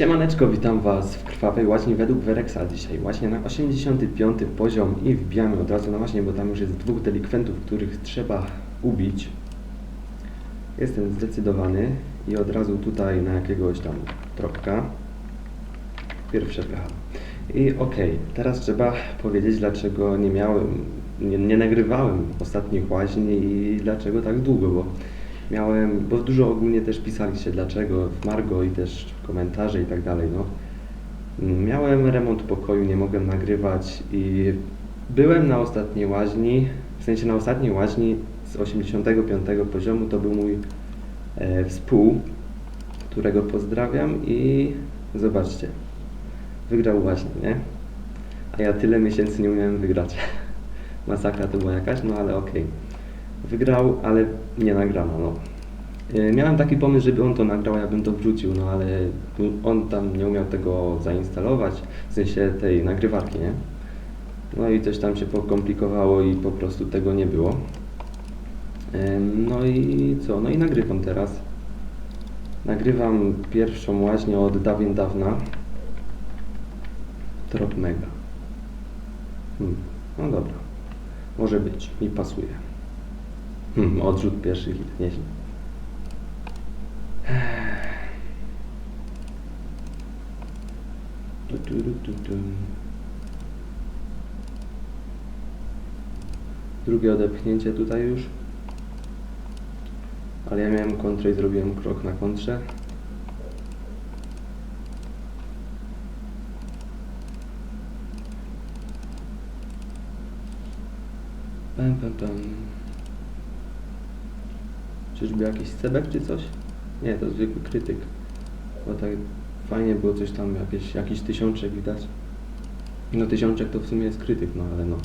Siemaneczko, witam Was w krwawej łaźni według Werexa. Dzisiaj właśnie na 85 poziom i wbijamy od razu na łaźnię, bo tam już jest dwóch delikwentów, których trzeba ubić. Jestem zdecydowany i od razu tutaj na jakiegoś tam tropka. Pierwsze PH. I okej, teraz trzeba powiedzieć, dlaczego nie miałem, nie, nie nagrywałem ostatnich łaźni i dlaczego tak długo, bo miałem, bo dużo ogólnie też pisaliście dlaczego w Margo i też komentarze i tak dalej, no. Miałem remont pokoju, nie mogłem nagrywać i byłem na ostatniej łaźni, w sensie na ostatniej łaźni z 85 poziomu, to był mój e, współ, którego pozdrawiam i zobaczcie, wygrał łaźnię, nie? A ja tyle miesięcy nie umiałem wygrać. Masakra to była jakaś, no ale okej. Wygrał, ale nie nagrano, no. E, Miałem taki pomysł, żeby on to nagrał, ja bym to wrzucił, no ale on tam nie umiał tego zainstalować, w sensie tej nagrywarki, nie? No i coś tam się pokomplikowało i po prostu tego nie było. No i co? No i nagrywam teraz. Nagrywam pierwszą łaźnię od dawien dawna. Trop mega. Hmm. No dobra. Może być. Mi pasuje. Hmm, odrzut pierwszy hit. Nieźle. Tu, tu, tu, tu, tu. Drugie odepchnięcie tutaj już. Ale ja miałem kontrę i zrobiłem krok na kontrze. Pam, pam, pam. Czyżby jakiś cebek czy coś? Nie, to zwykły krytyk. Bo tak fajnie było coś tam, jakieś, jakiś tysiączek widać. No tysiączek to w sumie jest krytyk, no ale no.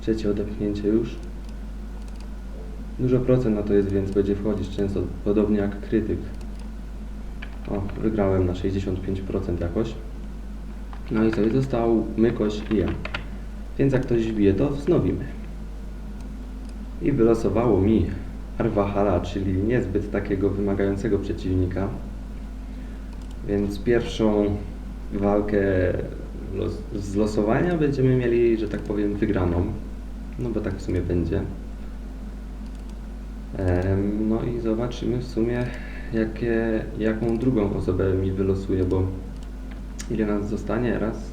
Trzecie odepchnięcie już. Dużo procent na to jest, więc będzie wchodzić często, podobnie jak krytyk. O, wygrałem na 65% jakoś. No i i został mykoś i jem. Więc jak ktoś wbije, to wznowimy. I wylosowało mi Arwahala, czyli niezbyt takiego wymagającego przeciwnika. Więc pierwszą walkę z losowania będziemy mieli, że tak powiem, wygraną. No bo tak w sumie będzie. No i zobaczymy w sumie, jakie, jaką drugą osobę mi wylosuje, bo ile nas zostanie? Raz,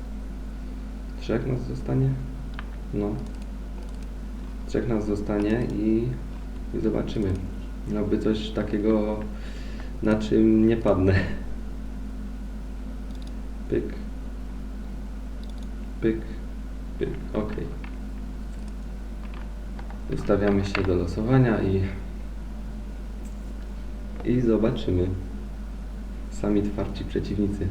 trzech nas zostanie? No. Trzech nas zostanie i zobaczymy. No by coś takiego, na czym nie padnę. Pyk. Pyk. Pyk. Ok. Ustawiamy się do losowania i i zobaczymy. Sami twarci przeciwnicy.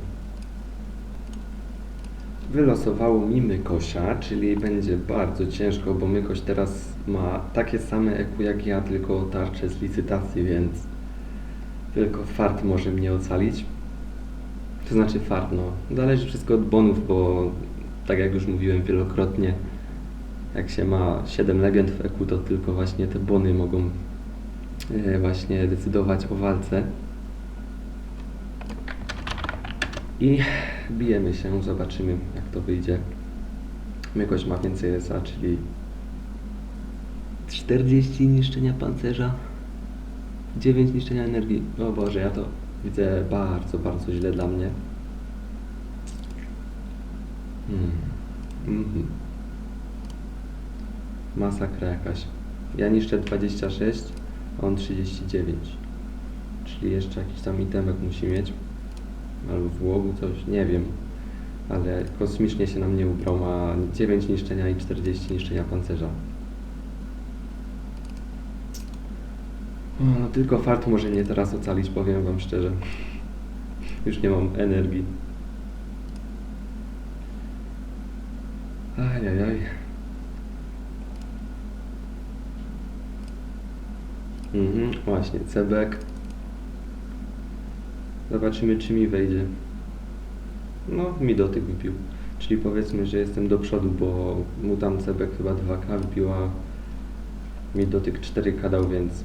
Wylosowało mi Mykosia, czyli będzie bardzo ciężko, bo Mykoś teraz ma takie same EQ jak ja, tylko tarczę z licytacji, więc tylko fart może mnie ocalić. To znaczy fart, no. Zależy wszystko od bonów, bo tak jak już mówiłem wielokrotnie, jak się ma 7 legend w EQ, to tylko właśnie te bony mogą e, właśnie decydować o walce. I bijemy się, zobaczymy jak to wyjdzie. Mykoś ma więcej SA, czyli 40 niszczenia pancerza, 9 niszczenia energii. O Boże, ja to widzę bardzo, bardzo źle dla mnie. Hmm. Mhm. Masakra jakaś. Ja niszczę 26, a on 39. Czyli jeszcze jakiś tam itemek musi mieć. Albo w łogu coś, nie wiem. Ale kosmicznie się na mnie ubrał. Ma 9 niszczenia i 40 niszczenia pancerza. No tylko fart może mnie teraz ocalić, powiem wam szczerze. Już nie mam energii. Ajajaj. Mhm, właśnie, cebek. Zobaczymy, czy mi wejdzie. No, mi dotyk wypił. Czyli powiedzmy, że jestem do przodu, bo mu tam cebek chyba 2K wypiła. Mi dotyk 4K dał, więc...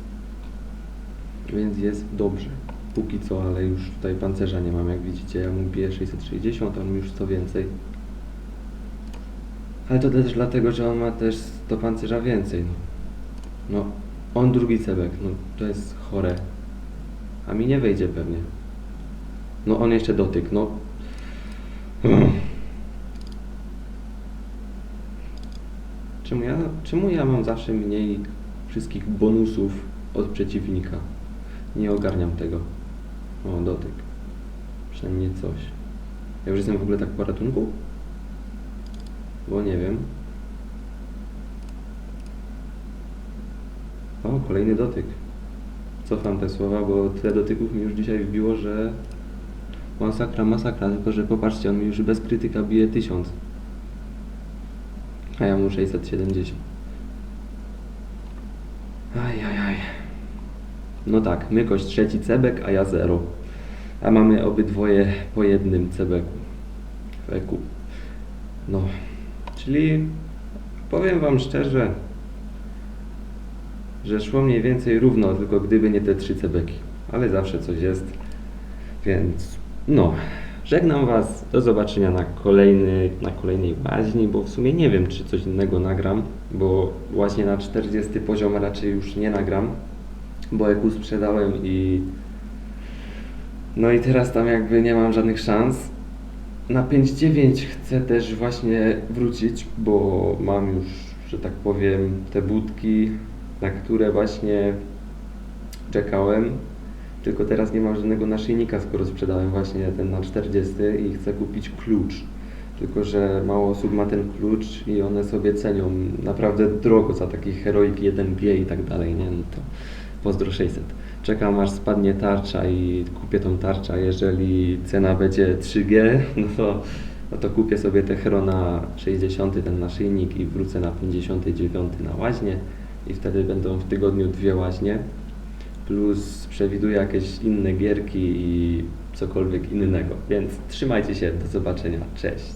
Więc jest dobrze. póki co, ale już tutaj pancerza nie mam, jak widzicie. Ja mu biję 660, on już co więcej. Ale to też dlatego, że on ma też 100 pancerza więcej. No, no on drugi cebek, no to jest chore. A mi nie wejdzie pewnie. No on jeszcze dotyk, no. Czemu ja, czemu ja mam zawsze mniej wszystkich bonusów od przeciwnika? Nie ogarniam tego. O, dotyk. Przynajmniej coś. Ja już jestem w ogóle tak po ratunku? Bo nie wiem. O, kolejny dotyk. Cofam te słowa, bo tyle dotyków mi już dzisiaj wbiło, że masakra, masakra. Tylko, że popatrzcie, on mi już bez krytyka bije 1000. A ja mu 670. Aj, aj, aj. No tak, Mykoś trzeci cebek, a ja zero. A mamy obydwoje po jednym cebeku. W eku. No, czyli powiem Wam szczerze, że szło mniej więcej równo, tylko gdyby nie te trzy cebeki. Ale zawsze coś jest. Więc no, żegnam Was. Do zobaczenia na, kolejny, na kolejnej łaźni, bo w sumie nie wiem, czy coś innego nagram, bo właśnie na 40 poziom raczej już nie nagram, bo EQ sprzedałem i no i teraz tam jakby nie mam żadnych szans. Na 5.9 chcę też właśnie wrócić, bo mam już, że tak powiem, te budki, na które właśnie czekałem. Tylko teraz nie mam żadnego naszyjnika, skoro sprzedałem właśnie ten na 40 i chcę kupić klucz. Tylko, że mało osób ma ten klucz i one sobie cenią naprawdę drogo za taki heroik 1G i tak dalej, nie? No to pozdro 600. Czekam aż spadnie tarcza i kupię tą tarczę, jeżeli cena będzie 3G, no to, no to kupię sobie te hero na 60 ten naszyjnik i wrócę na 59 na łaźnię i wtedy będą w tygodniu dwie łaźnie plus przewiduję jakieś inne gierki i cokolwiek innego. Więc trzymajcie się, do zobaczenia, cześć.